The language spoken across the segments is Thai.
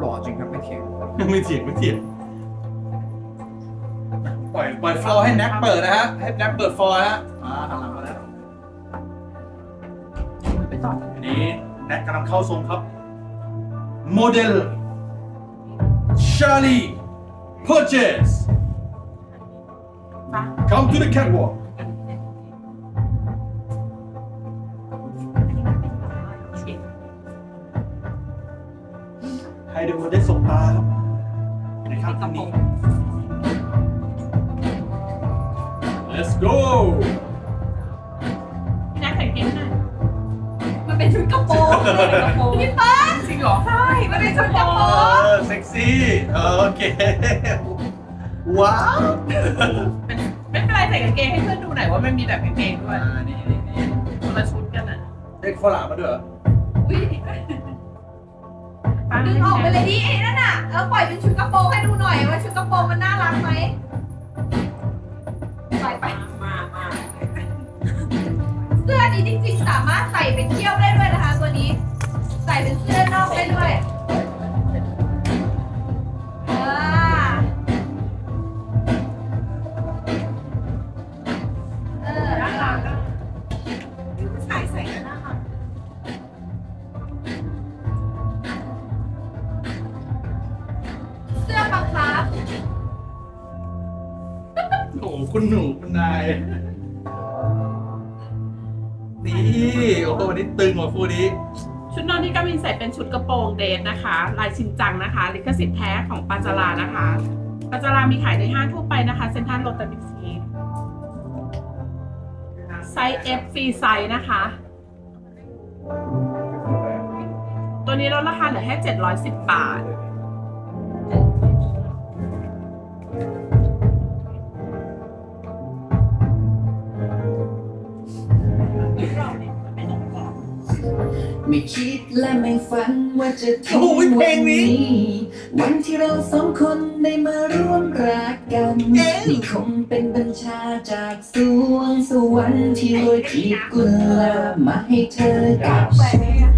หล่อจริงครับไม่เถียงไม่เถียงไม่เถียงปล่อยปล่อยฟลอร์ให้แน็กเปิดนะฮะให้แน็กเปิดฟลอร์นะฮะอ่าหันหลังมาแล้วไปต่ออันนี้แน็กกำลังเข้าทรงครับโมเดลชาลีพอร์เจส come to the catwalk ให้ทุกคนได้สบตาครับในค่ำคืนนี้ let's go พี่นักใส่เกงหน่อยมันเป็นชุดกระโปรงพี่เปิ้ลจริงเหรอ ใช่ มันเป็นชุดกระโปรเองอเซ็กซี่โอเค ว้าวเป็นไม่เป็นไรใส่กางเกงให้เพื่อนดูหน่อยว่ามันมีแบบกางเกงด้วยอ่านี่นี่นี่คนละชุดกันอะ เด็กฝรั่งมาด้วยเหรอ อุ๊ย ดึงออกไปเลยดิไอ้นั่นน่ะเออปล่อยเป็นชุดกระโปรงให้ดูหน่อยว่าชุดกระโปรงมันน่ารักไหมไปไปมามาเสื้อนี้จริงๆ สามารถใส่ไปเที่ยวได้ด้วยนะคะ ตัวนี้ ใส่เป็นเสื้อนอกได้ด้วย คุณหนูคุณนายนี่โอ้โหวันนี้ตึงว่ะคู่นี้ ชุดนอนที่กามินใส่เป็นชุดกระโปรงเดทนะคะ ลายชินจังนะคะ ลิขสิทธิ์แท้ของปาจารานะคะปาจารามีขายในห้างทั่วไปนะคะ เซ็นทรัลโรตัสบิ๊กซีไซส์ F ฟรีไซส์นะคะ ตัวนี้ลดราคาเหลือแค่710 บาท ไม่คิดและไม่ฝันว่าจะถึงโอ้ยเพลงนี้วันที่เราสองคนได้มาร่วมรักกันนี่คงเป็นบัญชาจากสวงสวรรค์ที่โรยกีบกุหลาบมาให้เธอกับแหวฉันนไงอะ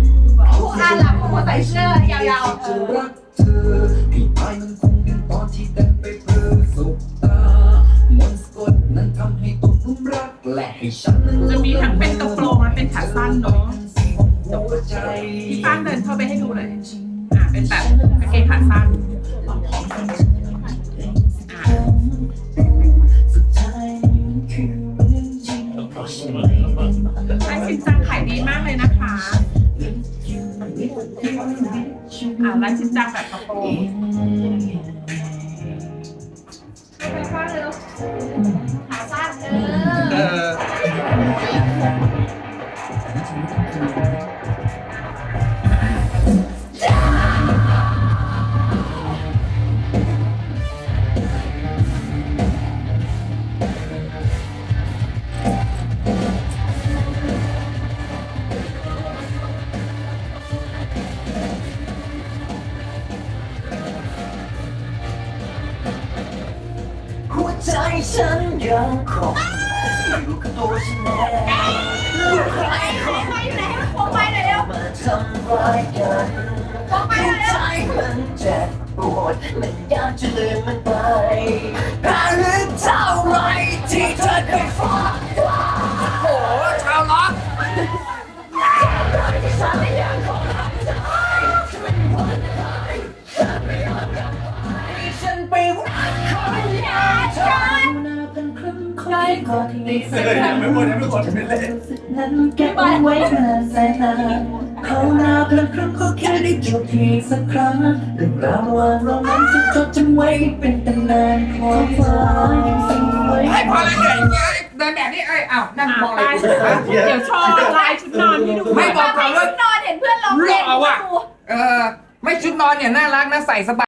ผู้อาหลับผู้ใส่เสื้อยาวๆเอจะอรักเธอให้ตายมันคงเป็นตอนที่เดินไปเพื่อสุขตามนต์สะกดนั้นทำให้ตกหลุมรักและให้ฉันนั้นจะมีทั้งเป็นกระโปรงและเป็นขาสั้นเนาะหัวใจ พี่ฟ้านเดินเข้าไปให้ดูหน่อยอ่าเป็นแบบกางเกงขาสั้นอ่าสุดท้ายมันคือเรื่องจริงเพราะฉันไม่ได้มาลายชินจังขายดีมากเลยนะคะอ่าลายชินจังแบบกระโปรง ใจฉันยังคงอยู่กับตัวฉันแน่ลูกใครโค้งไปไหนให้มันโค้งไปหน่อยเร็วมาทำร้ายกันโค้งไปหหัน่วอยเร็วใจมันเจ็บปวดมันอยากจะลืมมันไป ครึ่งคนที่ก่อนที่เออยังไม่หมดยังไม่หมดไม่เล่นนั้นเก็บเอาไว้นานแสนนานเขานาเพียงครั้งก็แค่ได้จบทีสักครั้งเรื่องราวว่าเรานั้นจะจดจำไว้เป็นตำนานของฟ้ายังสิ่งไว้ไอ้พอแล้วเนี่ยเนี่ยเดินแบบนี้เอ้ยอ้าวนั่งอ่ามองอะไรป้ายกูฮะเดี๋ยวโชว์ลายชุดนอนให้ดูไม่บอกก่อนว่านอนเห็นเพื่อนร้องเพลงหล่อว่ะเออไม่ชุดนอนเนี่ยน่ารักนะใส่สบาย